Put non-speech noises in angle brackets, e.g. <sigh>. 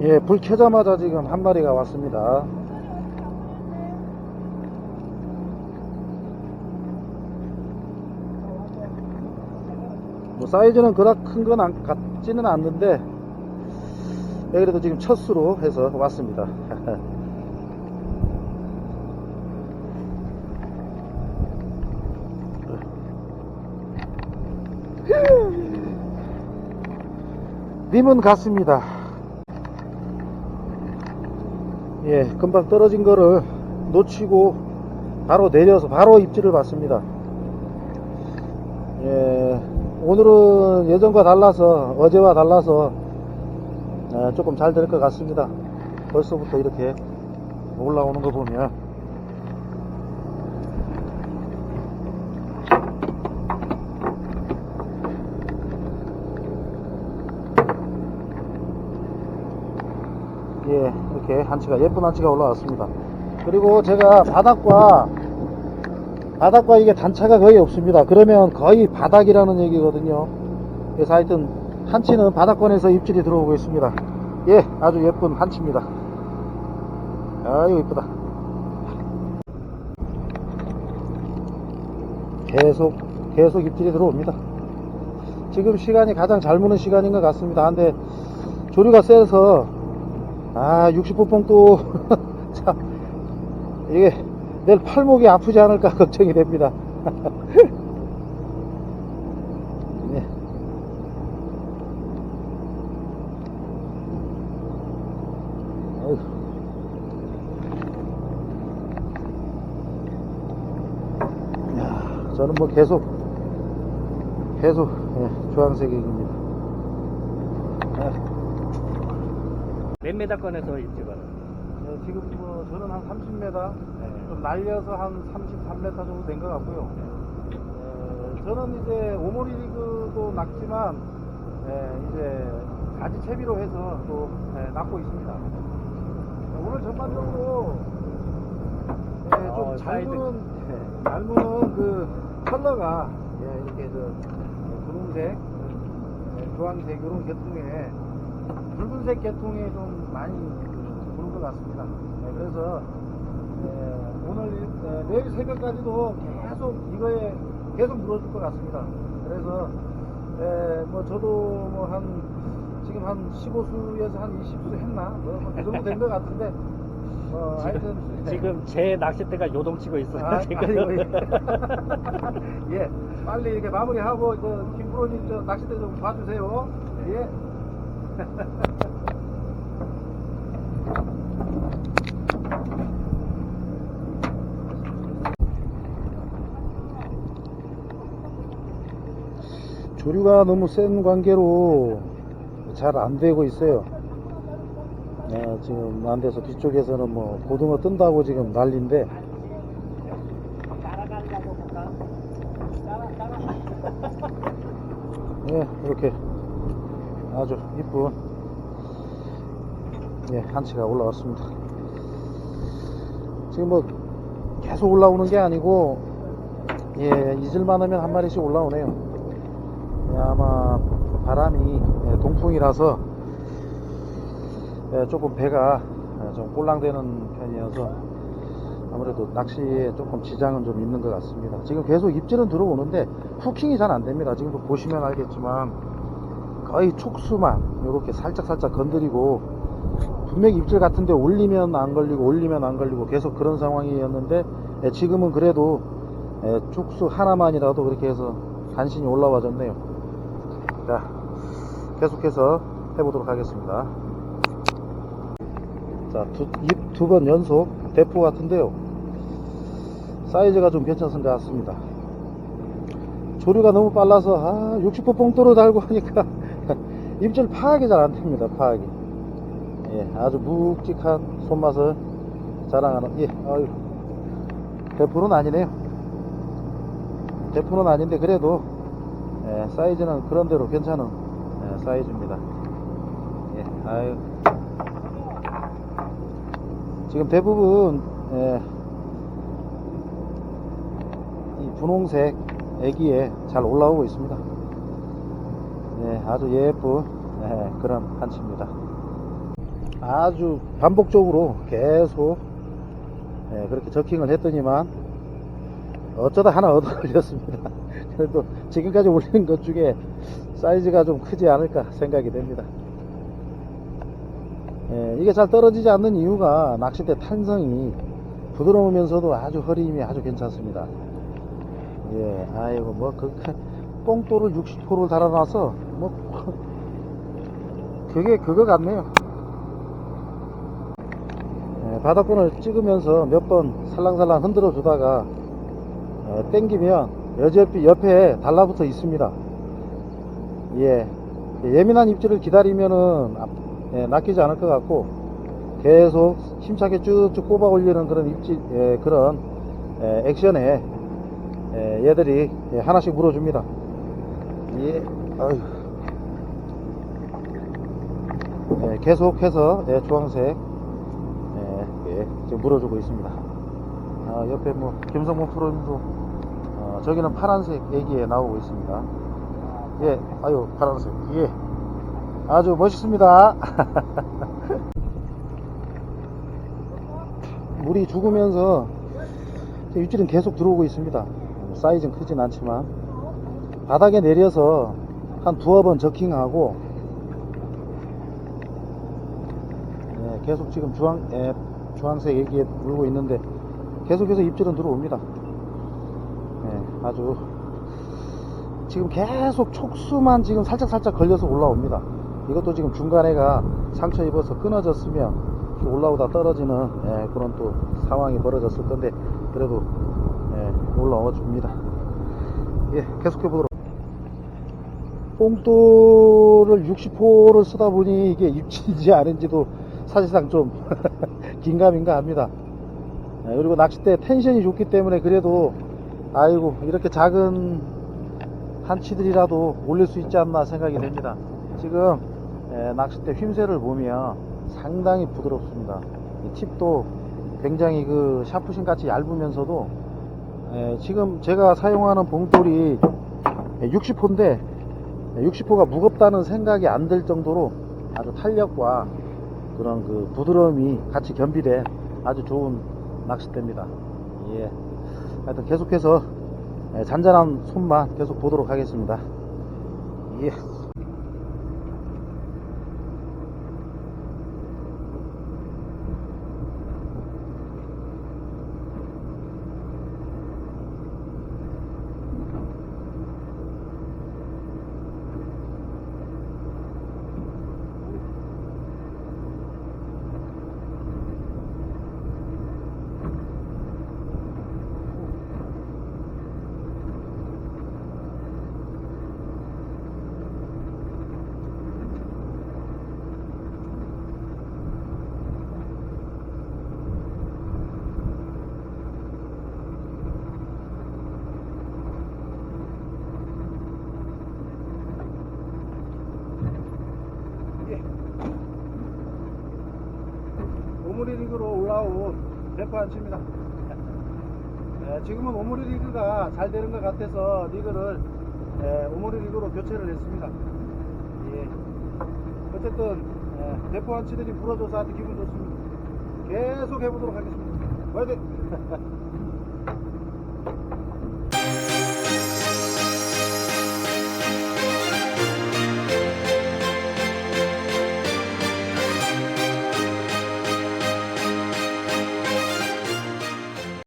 예, 불 켜자마자 지금 한 마리가 왔습니다. 뭐 사이즈는 그닥 큰 건 같지는 않는데 예, 그래도 지금 첫 수로 해서 왔습니다. <laughs> 님은 갔습니다. 예, 금방 떨어진 거를 놓치고 바로 내려서 바로 입질을 받습니다. 예, 오늘은 예전과 달라서 어제와 달라서 예, 조금 잘 될 것 같습니다. 벌써부터 이렇게 올라오는 거 보면 예, 이렇게 한치가 예쁜 한치가 올라왔습니다. 그리고 제가 바닥과 바닥과 이게 단차가 거의 없습니다. 그러면 거의 바닥이라는 얘기거든요. 그래서 하여튼 한치는 바닥권에서 입질이 들어오고 있습니다. 예, 아주 예쁜 한치입니다. 아유 이쁘다. 계속 계속 입질이 들어옵니다. 지금 시간이 가장 잘 무는 시간인 것 같습니다. 근데 조류가 세서 아 60분뽕 또 <laughs> 참, 이게 내일 팔목이 아프지 않을까 <laughs> 걱정이 됩니다. <laughs> 네. 야, 저는 뭐 계속 계속 예, 주황색입니다. 예. 몇 메다권에서 입질을 네, 지금 뭐 저는 한 30m, 좀 날려서 한 33m 정도 된 것 같고요. 에, 저는 이제 오모리 리그도 낙지만 에, 이제 가지 채비로 해서 또 에, 낙고 있습니다. 오늘 전반적으로 에, 어, 좀 사이드. 젊은 예, 젊은 그 컬러가 예, 이렇게 저 예, 분홍색, 예, 주황색 이런 계통의 붉은색 계통이 좀 많이 그, 부는 것 같습니다. 네, 그래서 예, 오늘 예, 내일 새벽까지도 계속 이거에 계속 물어줄 것 같습니다. 그래서 예, 뭐 저도 뭐 한 지금 한 15수에서 한 20수 했나 뭐그 정도 된 것 같은데 뭐 하여튼 네. 지금 제 낚싯대가 요동치고 있어요. 아, 지금. 아이고, 예. <laughs> <laughs> 예, 빨리 이렇게 마무리하고 저 김프로님 저 낚싯대 좀 봐주세요. 예. <laughs> 조류가 너무 센 관계로 잘 안 되고 있어요. 네, 지금 안 돼서 뒤쪽에서는 뭐 고등어 뜬다고 지금 난리인데. 예, 이렇게 아주 이쁜 예, 한치가 올라왔습니다. 지금 뭐 계속 올라오는 게 아니고 예, 잊을만 하면 한 마리씩 올라오네요. 예, 아마 바람이 예, 동풍이라서 예, 조금 배가 예, 좀 꼴랑대는 편이어서 아무래도 낚시에 조금 지장은 좀 있는 것 같습니다. 지금 계속 입질은 들어오는데 후킹이 잘 안 됩니다. 지금도 보시면 알겠지만 거의 촉수만 이렇게 살짝 살짝 건드리고 분명히 입질 같은데 올리면 안 걸리고 올리면 안 걸리고 계속 그런 상황이었는데 예, 지금은 그래도 예, 촉수 하나만이라도 그렇게 해서 간신히 올라와줬네요. 자, 계속해서 해보도록 하겠습니다. 자, 두번 연속 대포 같은데요. 사이즈가 좀 괜찮은 것 같습니다. 조류가 너무 빨라서, 아, 60호 뽕도로 달고 하니까 입질 파악이 잘 안 됩니다, 파악이. 예, 아주 묵직한 손맛을 자랑하는, 예, 아유, 대포는 아니네요. 대포는 아닌데, 그래도, 예, 사이즈는 그런대로 괜찮은 예, 사이즈입니다. 예, 아유. 지금 대부분 예, 이 분홍색 애기에 잘 올라오고 있습니다. 예, 아주 예쁜 예, 그런 한치입니다. 아주 반복적으로 계속 예, 그렇게 저킹을 했더니만 어쩌다 하나 얻어 걸렸습니다. <laughs> 그래도 지금까지 올리는 것 중에 사이즈가 좀 크지 않을까 생각이 됩니다. 예, 이게 잘 떨어지지 않는 이유가 낚싯대 탄성이 부드러우면서도 아주 허리 힘이 아주 괜찮습니다. 예, 아이고 뭐 그 뽕돌을 60호를 달아놔서 뭐 그게 그거 같네요. 예, 바닥권을 찍으면서 몇 번 살랑살랑 흔들어 주다가 어, 땡기면 여지없이 옆에 달라붙어 있습니다. 예, 예민한 입질을 기다리면은 아, 예, 낚이지 않을 것 같고 계속 힘차게 쭉쭉 꼽아 올리는 그런 입질 예, 그런 예, 액션에 예, 얘들이 예, 하나씩 물어줍니다. 예, 아유. 예, 계속해서 예, 주황색 예, 예, 지금 물어주고 있습니다. 아, 옆에 뭐 김성문 프로님도 어, 저기는 파란색 애기에 나오고 있습니다. 예, 아유 파란색 예, 아주 멋있습니다. <laughs> 물이 죽으면서 입질은 계속 들어오고 있습니다. 사이즈는 크진 않지만 바닥에 내려서 한 두어 번 저킹하고 예, 계속 지금 주황 예, 주황색 애기에 물고 있는데 계속해서 입질은 들어옵니다. 예, 아주 지금 계속 촉수만 지금 살짝살짝 걸려서 올라옵니다. 이것도 지금 중간에가 상처 입어서 끊어졌으면 올라오다 떨어지는 예, 그런 또 상황이 벌어졌을 건데 그래도 예, 올라와 줍니다. 예, 계속해 보도록. 뽕돌을 60호를 쓰다 보니 이게 입질인지 아닌지도 사실상 좀 <laughs> 긴가민가 합니다. 예, 그리고 낚싯대 텐션이 좋기 때문에 그래도 아이고 이렇게 작은 한치들이라도 올릴 수 있지 않나 생각이 됩니다. 지금 예, 낚싯대 휘임새를 보면 상당히 부드럽습니다. 이 팁도 굉장히 그 샤프신 같이 얇으면서도 예, 지금 제가 사용하는 봉돌이 60호인데 60호가 무겁다는 생각이 안 들 정도로 아주 탄력과 그런 그 부드러움이 같이 겸비된 아주 좋은 낚싯대입니다. 예. 하여튼 계속해서 예, 잔잔한 손만 계속 보도록 하겠습니다. 예. 오므리 리그로 올라온 대포 한치입니다. 예, 지금은 오므리 리그가 잘 되는 것 같아서 리그를 예, 오므리 리그로 교체를 했습니다. 예. 어쨌든 예, 대포 한치들이 불어줘서 아주 기분 좋습니다. 계속 해보도록 하겠습니다. 화이팅! <laughs>